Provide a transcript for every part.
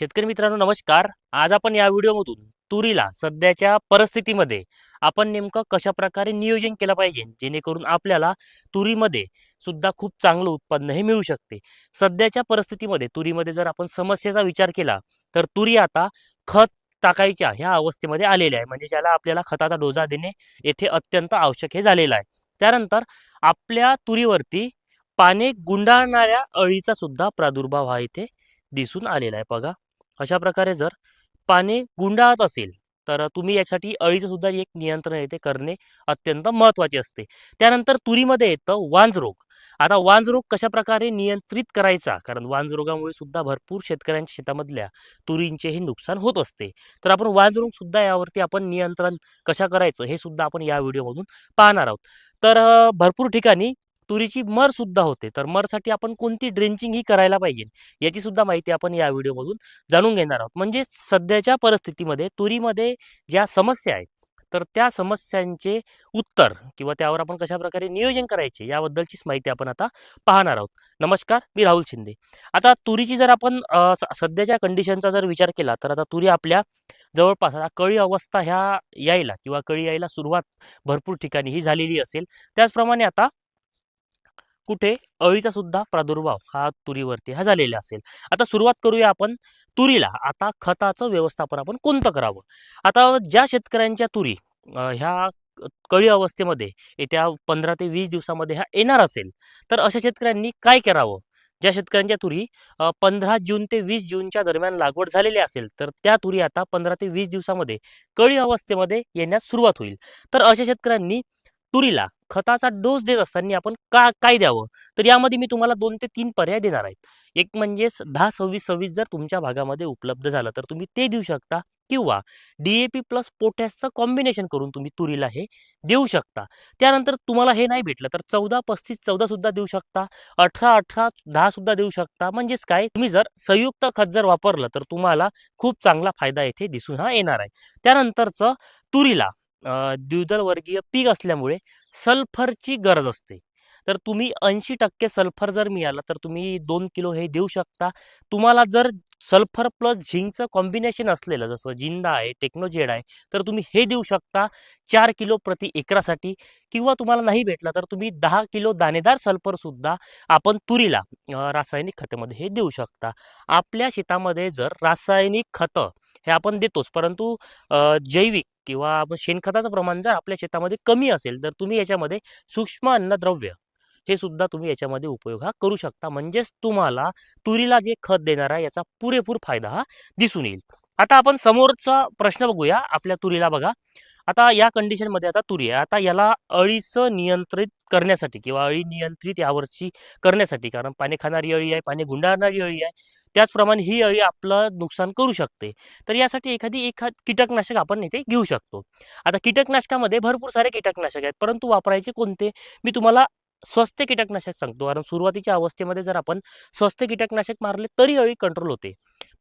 शेतकरी मित्रांनो नमस्कार. आज आपण या व्हिडिओमधून तुरीला सध्याच्या परिस्थितीमध्ये आपण नेमकं कशा प्रकारे नियोजन केलं पाहिजे जेणेकरून आपल्याला तुरीमध्ये सुद्धा खूप चांगलं उत्पन्न हे मिळू शकते. सध्याच्या परिस्थितीमध्ये तुरीमध्ये जर आपण समस्येचा विचार केला तर तुरी आता खत टाकायच्या ह्या अवस्थेमध्ये आलेल्या आहे. म्हणजे ज्याला आपल्याला खताचा डोसा देणे येथे अत्यंत आवश्यक हे झालेलं आहे. त्यानंतर आपल्या तुरीवरती पाने गुंडाळणाऱ्या अळीचा सुद्धा प्रादुर्भाव हा इथे दिसून आलेला आहे. बघा. अशा प्रकारे जर पाने गुंडाळत असेल तर तुम्ही यासाठी अळीचं सुद्धा एक नियंत्रण येथे करणे अत्यंत महत्त्वाचे असते. त्यानंतर तुरीमध्ये येतं वांजरोग आता वांजरोग कशाप्रकारे कशा प्रकारे नियंत्रित करायचा? कारण वांज रोगामुळे सुद्धा भरपूर शेतकऱ्यांच्या शेतामधल्या तुरींचेही नुकसान होत असते. तर आपण वांजरोगसुद्धा सुद्धा यावरती आपण नियंत्रण कशा करायचं हे सुद्धा आपण या व्हिडिओमधून पाहणार आहोत. तर भरपूर ठिकाणी तुरीची मर सुद्धा होते. तर मरसाठी आपण कोणती ड्रेंचिंग ही करायला पाहिजे? याची सुद्धा माहिती आपण या व्हिडिओमधून जाणून घेणार आहोत. म्हणजे सध्याच्या परिस्थितीमध्ये तुरीमध्ये ज्या समस्या आहेत तर त्या समस्यांचे उत्तर किंवा त्यावर आपण कशा प्रकारे नियोजन करायचे याबद्दलचीच माहिती आपण आता पाहणार आहोत. नमस्कार मी राहुल शिंदे. आता तुरीची जर आपण स- सध्याच्या कंडिशनचा जर विचार केला तर आता तुरी आपल्या जवळपास आता कळी अवस्था ह्या यायला किंवा कळी यायला सुरुवात भरपूर ठिकाणी ही झालेली असेल. त्याचप्रमाणे आता कुठे? अळीचा सुद्धा प्रादुर्भाव हा तुरीवरती हा झालेला असेल. आता सुरुवात करूया आपण तुरीला. आता खताचं व्यवस्थापन आपण कोणतं करावं? आता ज्या शेतकऱ्यांच्या तुरी ह्या कळी अवस्थेमध्ये येत्या पंधरा ते वीस दिवसामध्ये ह्या येणार असेल तर अशा शेतकऱ्यांनी काय करावं? ज्या शेतकऱ्यांच्या तुरी पंधरा जून ते वीस जूनच्या दरम्यान लागवड झालेली असेल तर त्या तुरी आता पंधरा ते वीस दिवसामध्ये कळी अवस्थेमध्ये येण्यास सुरुवात होईल. तर अशा शेतकऱ्यांनी तुरीला खताचा डोस देत असताना आपण का काय द्यावं? तर यामध्ये मी तुम्हाला दोन ते तीन पर्याय देणार आहेत एक म्हणजे दहा सव्वीस सव्वीस जर तुमच्या भागामध्ये उपलब्ध झालं तर तुम्ही ते देऊ शकता किंवा डी ए पी प्लस पोटॅसचं कॉम्बिनेशन करून तुम्ही तुरीला हे देऊ शकता. त्यानंतर तुम्हाला हे नाही भेटलं तर चौदा पस्तीस चौदा सुद्धा देऊ शकता अठरा अठरा दहा सुद्धा देऊ शकता. म्हणजेच काय? तुम्ही जर संयुक्त खत जर वापरलं तर तुम्हाला खूप चांगला फायदा येथे दिसून हा येणार आहे. त्यानंतरचं तुरीला द्विदलवर्गीय द्विदल वर्गीय पीक असल्यामुळे सल्फरची गरज असते. तर तुम्ही ऐंशी टक्के सल्फर जर मिळालं तर तुम्ही दोन किलो हे देऊ शकता. तुम्हाला जर सल्फर प्लस झिंकचं कॉम्बिनेशन असलेलं जसं जिंदा आहे टेक्नोजेड आहे तर तुम्ही हे देऊ शकता चार किलो प्रति एकरासाठी. किंवा तुम्हाला नाही भेटला तर तुम्ही दहा किलो दाणेदार सल्फरसुद्धा आपण तुरीला रासायनिक खतामध्ये हे देऊ शकता. आपल्या शेतामध्ये जर रासायनिक खतं हे आपण देतोच परंतु जैविक किंवा आपण शेणखताचं प्रमाण जर आपल्या शेतामध्ये कमी असेल तर तुम्ही याच्यामध्ये सूक्ष्म अन्नद्रव्य हे सुद्धा तुम्ही याच्यामध्ये उपयोग हा करू शकता. म्हणजेच तुम्हाला तुरीला जे खत देणार आहे याचा पुरेपूर फायदा हा दिसून येईल. आता आपण समोरचा प्रश्न बघूया. आपल्या तुरीला बघा. आता या कंडिशनमध्ये आता तुरी आहे आता याला अळीचं नियंत्रित करण्यासाठी किंवा अळी नियंत्रित यावरची करण्यासाठी कारण पाणी खाणारी अळी आहे पाणी गुंडाळणारी अळी आहे त्याचप्रमाणे ही अळी आपलं नुकसान करू शकते. तर यासाठी एखादी एखाद कीटकनाशक आपण इथे घेऊ शकतो. आता कीटकनाशकामध्ये भरपूर सारे कीटकनाशक आहेत परंतु वापरायचे कोणते? मी तुम्हाला स्वस्त कीटकनाशक सांगतो. कारण सुरुवातीच्या अवस्थेमध्ये जर आपण स्वस्त कीटकनाशक मारले तरी अळी कंट्रोल होते.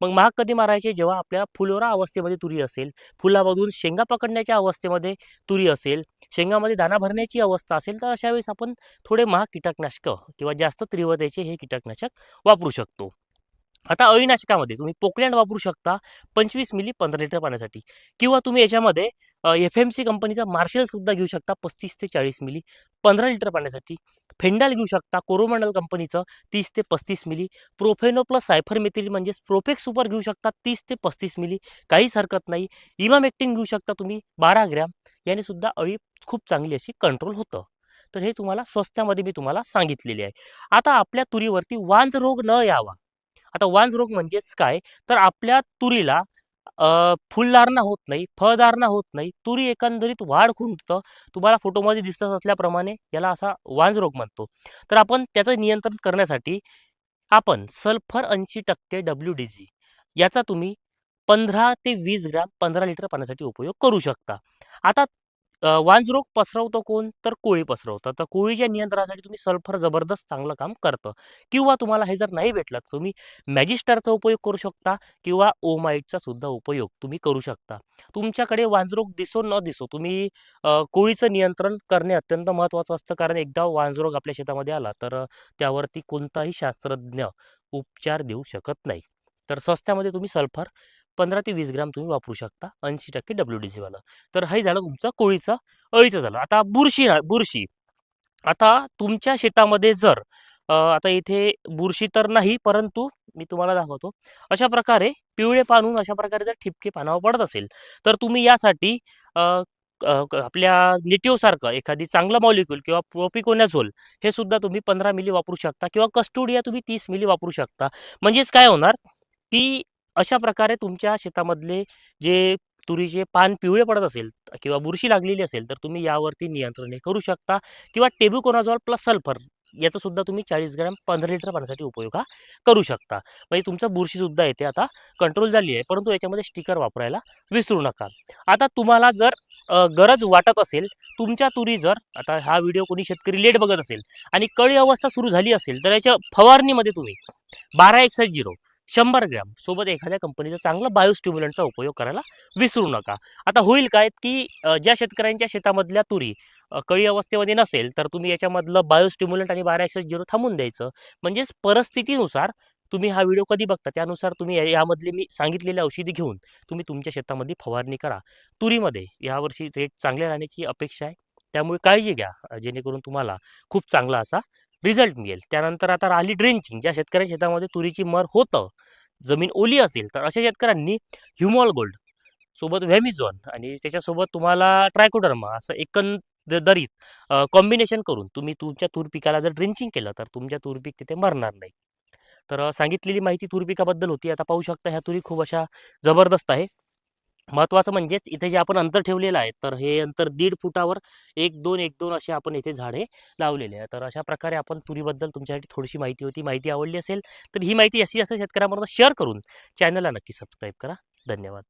मग महाग कधी मारायचे? जेव्हा आपल्या फुलोरा अवस्थेमध्ये तुरी असेल फुलामधून शेंगा पकडण्याच्या अवस्थेमध्ये तुरी असेल शेंगामध्ये दाना भरण्याची अवस्था असेल तर अशा वेळेस आपण थोडे महाग कीटकनाशक किंवा जास्त तीव्रतेचे हे कीटकनाशक वापरू शकतो. आता अळीनाशकामध्ये तुम्ही पोकलँड वापरू शकता पंचवीस मिली पंधरा लिटर पाण्यासाठी. किंवा तुम्ही याच्यामध्ये एफ एम सी कंपनीचा मार्शल सुद्धा घेऊ शकता पस्तीस ते चाळीस मिली पंधरा लिटर पाण्यासाठी. फेंडाल घेऊ शकता कोरोमंडल कंपनीचं तीस ते पस्तीस मिली. प्रोफेनो प्लस सायफरमेथिल म्हणजेच प्रोफेक्स सुपर घेऊ शकता तीस ते पस्तीस मिली. काहीच हरकत नाही. इमामेक्टिन घेऊ शकता तुम्ही बारा ग्रॅम. याने सुद्धा अळी खूप चांगली अशी कंट्रोल होतं. तर हे तुम्हाला स्वस्त्यामध्ये मी तुम्हाला सांगितलेले आहे. आता आपल्या तुरीवरती वांज रोग न यावा. आता वांज रोग म्हणजेच काय? तर आपल्या तुरीला फुलधारणा होत नाही फळधारणा होत नाही तुरी एकंदरीत वाढ खुंटतं. तुम्हाला फोटोमध्ये दिसत असल्याप्रमाणे याला असा वांज रोग म्हणतो. तर आपण त्याचं नियंत्रण करण्यासाठी आपण सल्फर ऐंशी टक्के डब्ल्यू डी जी याचा तुम्ही पंधरा ते वीस ग्रॅम पंधरा लिटर पाण्यासाठी उपयोग करू शकता. आता वांजरोग पसरवतो कोण? तर कोळी पसरवतं तर कोळीच्या नियंत्रणासाठी तुम्ही सल्फर जबरदस्त चांगलं काम करतं. किंवा तुम्हाला हे जर नाही भेटलं तर तुम्ही मॅजिस्टरचा उपयोग करू शकता किंवा ओमाइटचा सुद्धा उपयोग तुम्ही करू शकता. तुमच्याकडे वांजरोग दिसो न दिसो तुम्ही कोळीचं नियंत्रण करणे अत्यंत महत्त्वाचं असतं. कारण एकदा वांजरोग आपल्या शेतामध्ये आला तर त्यावरती कोणताही शास्त्रज्ञ उपचार देऊ शकत नाही. तर स्वस्त्यामध्ये तुम्ही सल्फर पंधरा ते वीस ग्राम तुम्ही वापरू शकता ऐंशी टक्के डब्ल्यू डी सीवालं तर हे झालं तुमचं कोळीचा अळीचं झालं. आता बुरशी बुरशी. आता तुमच्या शेतामध्ये जर आता इथे बुरशी तर नाही परंतु मी तुम्हाला दाखवतो. अशा प्रकारे पिवळे पानून अशा प्रकारे जर ठिपके पानावर पडत असेल तर तुम्ही यासाठी आपल्या नेटिव्हसारखं एखादी चांगलं मॉलिक्यूल किंवा प्रोपिकोनॅझोल हे सुद्धा तुम्ही पंधरा मिली वापरू शकता किंवा कस्टोडिया तुम्ही तीस मिली वापरू शकता. म्हणजेच काय होणार की अशा प्रकारे तुमच्या शेतामधले जे तुरीचे पान पिवळे पडत असेल किंवा बुरशी लागलेली असेल तर तुम्ही यावरती नियंत्रण हे करू शकता किंवा टेबुकोनाझॉल प्लस सल्फर याचा सुद्धा तुम्ही चाळीस ग्रॅम पंधरा लिटर पाण्यासाठी उपयोग हा करू शकता. म्हणजे तुमचं बुरशीसुद्धा येते आता कंट्रोल झाली आहे परंतु याच्यामध्ये स्टिकर वापरायला विसरू नका. आता तुम्हाला जर गरज वाटत असेल तुमच्या तुरी जर आता हा व्हिडिओ कोणी शेतकरी लेट बघत असेल आणि कळी अवस्था सुरू झाली असेल तर याच्या फवारणीमध्ये तुम्ही बारा एकसष्ट झिरो शंभर ग्रॅम. सोबत एखाद्या कंपनीचा चांगला बायोस्टिम्युलंटचा उपयोग करायला विसरू नका. आता होईल काय की ज्या शेतकऱ्यांच्या शेतामधल्या तुरी कळी अवस्थेमध्ये नसेल तर तुम्ही याच्यामधलं बायोस्टिम्युलंट आणि बारा एकसष्ट झिरो थांबून द्यायचं. म्हणजेच परिस्थितीनुसार तुम्ही हा व्हिडिओ कधी बघता? त्यानुसार तुम्ही या- यामधले मी सांगितलेली औषधी घेऊन तुम्ही तुमच्या शेतामध्ये फवारणी करा. तुरीमध्ये यावर्षी रेट चांगले राहण्याची अपेक्षा आहे. त्यामुळे काळजी घ्या जेणेकरून तुम्हाला खूप चांगला असा रिझल्ट मिळेल. त्यानंतर आता राहिली ड्रेंचिंग. ज्या शेतकऱ्या शेतामध्ये तुरीची मर होतं जमीन ओली असेल तर अशा शेतकऱ्यांनी ह्युमॉल गोल्ड सोबत व्हॅमिझॉन आणि त्याच्यासोबत तुम्हाला ट्रायकोडर्मा असं एकंदरीत कॉम्बिनेशन करून तुम्ही तुमच्या तूर पिकाला जर ड्रेंचिंग केलं तर तुमच्या तूर पीक तिथे मरणार नाही. तर सांगितलेली माहिती तूर पिकाबद्दल होती. आता पाहू शकता ह्या तुरी खूप अशा जबरदस्त आहे. महत्त्वाचं म्हणजेच इथे जे आपण अंतर ठेवलेलं आहे तर हे अंतर दीड फुटावर एक दोन एक दोन असे आपण इथे झाडे लावलेले आहे तर अशा प्रकारे आपण तुरीबद्दल तुमच्यासाठी थोडीशी माहिती होती. माहिती आवडली असेल तर ही माहिती जास्तीत जास्त शेतकऱ्यांपर्यंत शेअर करून चॅनलला नक्की सबस्क्राईब करा. धन्यवाद.